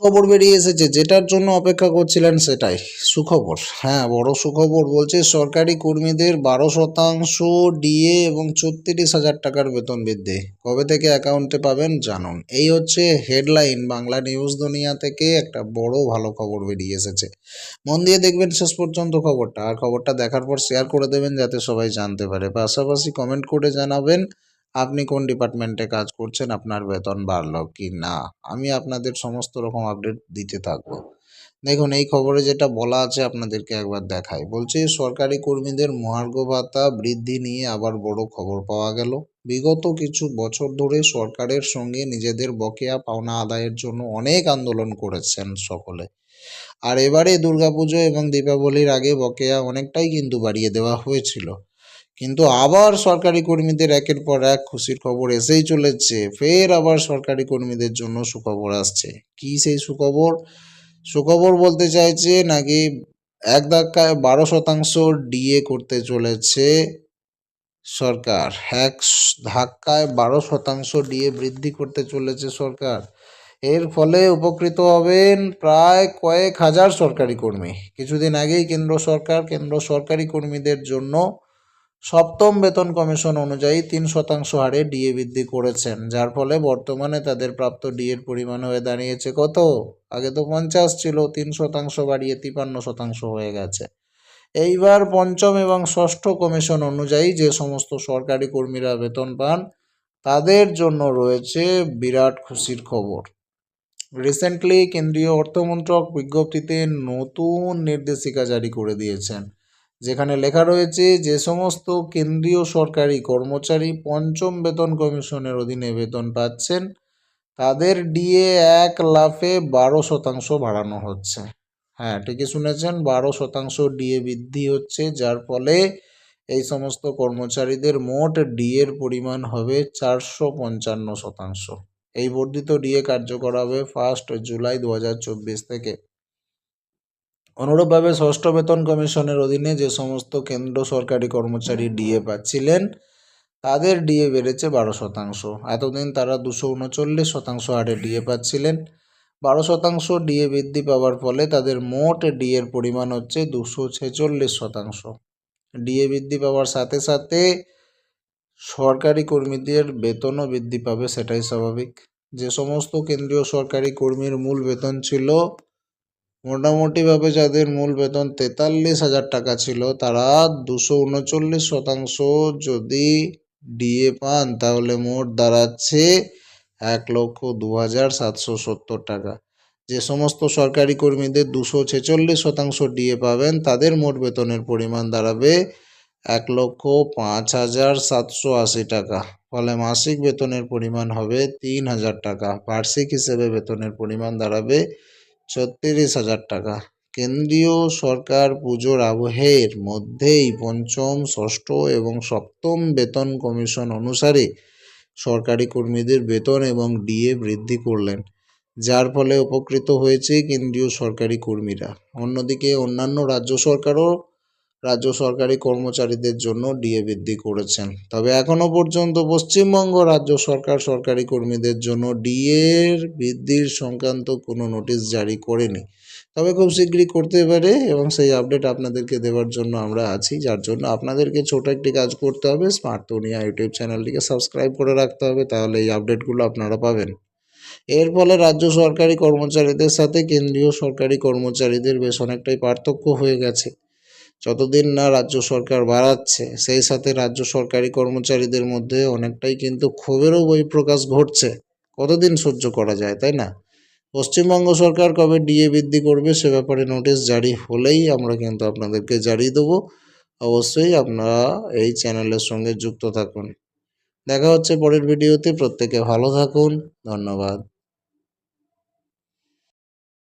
খবর বেরিয়ে এসেছে, যেটার জন্য অপেক্ষা করছিলেন সেটাই। সুখবর হ্যাঁ বড় সুখবর বলছে, সরকারি কর্মীদের বারো শতাংশ ডিএ এবং ছত্রিশ হাজার টাকার বেতন বৃদ্ধি। কবে থেকে অ্যাকাউন্টে পাবেন জানুন। এই হচ্ছে হেডলাইন, বাংলা নিউজ দুনিয়া থেকে একটা বড় ভালো খবর বেরিয়ে এসেছে। মন দিয়ে দেখবেন শেষ পর্যন্ত খবরটা। আর খবরটা দেখার পর শেয়ার করে দেবেন, যাতে সবাই জানতে পারে। পাশাপাশি কমেন্ট করে জানাবেন আপনি কোন ডিপার্টমেন্টে কাজ করছেন, আপনার বেতন বাড়লো কি না? আমি আপনাদের সমস্ত রকম আপডেট দিতে থাকব। দেখুন, এই খবরে যেটা বলা আছে আপনাদেরকে একবার দেখাই। বলছে, সরকারি কর্মীদের মহার্ঘ ভাতা বৃদ্ধি নিয়ে আবার বড় খবর পাওয়া গেল। বিগত কিছু বছর ধরে সরকারের সঙ্গে নিজেদের বকেয়া পাওনা আদায়ের জন্য অনেক আন্দোলন করেছেন সকলে। আর এবারে দুর্গাপুজো এবং দীপাবলির আগে বকেয়া অনেকটাই কিন্তু বাড়িয়ে দেওয়া হয়েছিল। কিন্তু আবার সরকারি কর্মীদের একের পর এক খুশির খবর এসেই চলেছে। ফের আবার সরকারি কর্মীদের জন্য সুখবর আসছে। কি সেই সুখবর? সুখবর বলতে চাইছে নাকি এক ধাক্কায় বারো শতাংশ ডিএ করতে চলেছে সরকার। এক ধাক্কায় বারো শতাংশ ডিএ বৃদ্ধি করতে চলেছে সরকার। এর ফলে উপকৃত হবেন প্রায় কয়েক হাজার সরকারি কর্মী। কিছুদিন আগেই কেন্দ্র সরকার, কেন্দ্র সরকারি কর্মীদের জন্য সপ্তম বেতন কমিশন অনুযায়ী তিন শতাংশ হারে ডিএ বৃদ্ধি করেছেন, যার ফলে বর্তমানে তাদের প্রাপ্ত ডিএর পরিমাণ হয়ে দাঁড়িয়েছে কত? আগে তো পঞ্চাশ ছিল, তিন শতাংশ বাড়িয়ে তিপান্ন শতাংশ হয়ে গেছে। এইবার পঞ্চম এবং ষষ্ঠ কমিশন অনুযায়ী যে সমস্ত সরকারি কর্মীরা বেতন পান, তাদের জন্য রয়েছে বিরাট খুশির খবর। রিসেন্টলি কেন্দ্রীয় অর্থমন্ত্রক বিজ্ঞপ্তিতে নতুন নির্দেশিকা জারি করে দিয়েছেন। যেখানে লেখা রয়েছে যে সমস্ত কেন্দ্রীয় সরকারি কর্মচারী পঞ্চম বেতন কমিশনের অধীনে বেতন পাচ্ছেন, তাদের ডিএ এক লাফে বারো শতাংশ বাড়ানো হচ্ছে। হ্যাঁ ঠিকই শুনেছেন, বারো শতাংশ ডিএ বৃদ্ধি হচ্ছে, যার ফলে এই সমস্ত কর্মচারীদের মোট ডিএর পরিমাণ হবে চারশো পঞ্চান্ন শতাংশ। এই বর্ধিত ডিএ কার্যকর হবে ফার্স্ট জুলাই দু হাজার চব্বিশ থেকে। অনুরূপভাবে ষষ্ঠ বেতন কমিশনের অধীনে যে সমস্ত কেন্দ্র সরকারি কর্মচারী ডিএ পাচ্ছিলেন, তাদের ডিএ বেড়েছে বারো শতাংশ। এতদিন তারা দুশো উনচল্লিশ শতাংশ হারে ডিএ পাচ্ছিলেন। বারো শতাংশ ডিএ বৃদ্ধি পাওয়ার ফলে তাদের মোট ডিএর পরিমাণ হচ্ছে দুশো ছেচল্লিশ শতাংশ। ডিএ বৃদ্ধি পাওয়ার সাথে সাথে সরকারি কর্মীদের বেতনও বৃদ্ধি পাবে, সেটাই স্বাভাবিক। যে সমস্ত কেন্দ্রীয় সরকারি কর্মীর মূল বেতন ছিল মোটামুটিভাবে যাদের মূল বেতন তেতাল্লিশ হাজার টাকা ছিল, তারা দুশো উনচল্লিশ শতাংশ যদি ডিএ পান, তাহলে মোট দাঁড়াচ্ছে এক লক্ষ দু হাজার সাতশো সত্তর টাকা। যে সমস্ত সরকারি কর্মীদের দুশো ছেচল্লিশ শতাংশ ডিএ পাবেন, তাদের মোট বেতনের পরিমাণ দাঁড়াবে এক লক্ষ পাঁচ হাজার সাতশো আশি টাকা। ফলে মাসিক বেতনের পরিমাণ হবে তিন হাজার টাকা। বার্ষিক হিসেবে বেতনের পরিমাণ দাঁড়াবে ছত্রিশ হাজার টাকা। কেন্দ্রীয় সরকার পুজোর আবহের মধ্যেই পঞ্চম, ষষ্ঠ এবং সপ্তম বেতন কমিশন অনুসারে সরকারি কর্মীদের বেতন এবং ডিএ বৃদ্ধি করলেন, যার ফলে উপকৃত হয়েছে কেন্দ্রীয় সরকারি কর্মীরা। অন্যদিকে অন্যান্য রাজ্য সরকারও রাজ্য সরকারি কর্মচারীদের জন্য ডিএ বৃদ্ধি করেছেন। তবে এখনও পর্যন্ত পশ্চিমবঙ্গ রাজ্য সরকার সরকারি কর্মীদের জন্য ডিএর বৃদ্ধির সংক্রান্ত কোনো নোটিশ জারি করেনি। তবে খুব শীঘ্রই করতে পারে এবং সেই আপডেট আপনাদেরকে দেওয়ার জন্য আমরা আছি, যার জন্য আপনাদেরকে ছোট একটি কাজ করতে হবে। স্মার্ট দুনিয়া ইউটিউব চ্যানেলটিকে সাবস্ক্রাইব করে রাখতে হবে, তাহলে এই আপডেটগুলো আপনারা পাবেন। এর ফলে রাজ্য সরকারি কর্মচারীদের সাথে কেন্দ্রীয় সরকারি কর্মচারীদের বেশ অনেকটাই পার্থক্য হয়ে গেছে। যতদিন না রাজ্য সরকার বাড়াচ্ছে, সেই সাথে রাজ্য সরকারি কর্মচারীদের মধ্যে অনেকটাই কিন্তু ক্ষোভেরও বহিঃপ্রকাশ ঘটছে। কতদিন সহ্য করা যায়, তাই না? পশ্চিমবঙ্গ সরকার কবে ডিএ বৃদ্ধি করবে সে ব্যাপারে নোটিশ জারি হলেই আমরা কিন্তু আপনাদেরকে জারিয়ে দেবো। অবশ্যই আপনারা এই চ্যানেলের সঙ্গে যুক্ত থাকুন। দেখা হচ্ছে পরের ভিডিওতে, প্রত্যেকে ভালো থাকুন, ধন্যবাদ।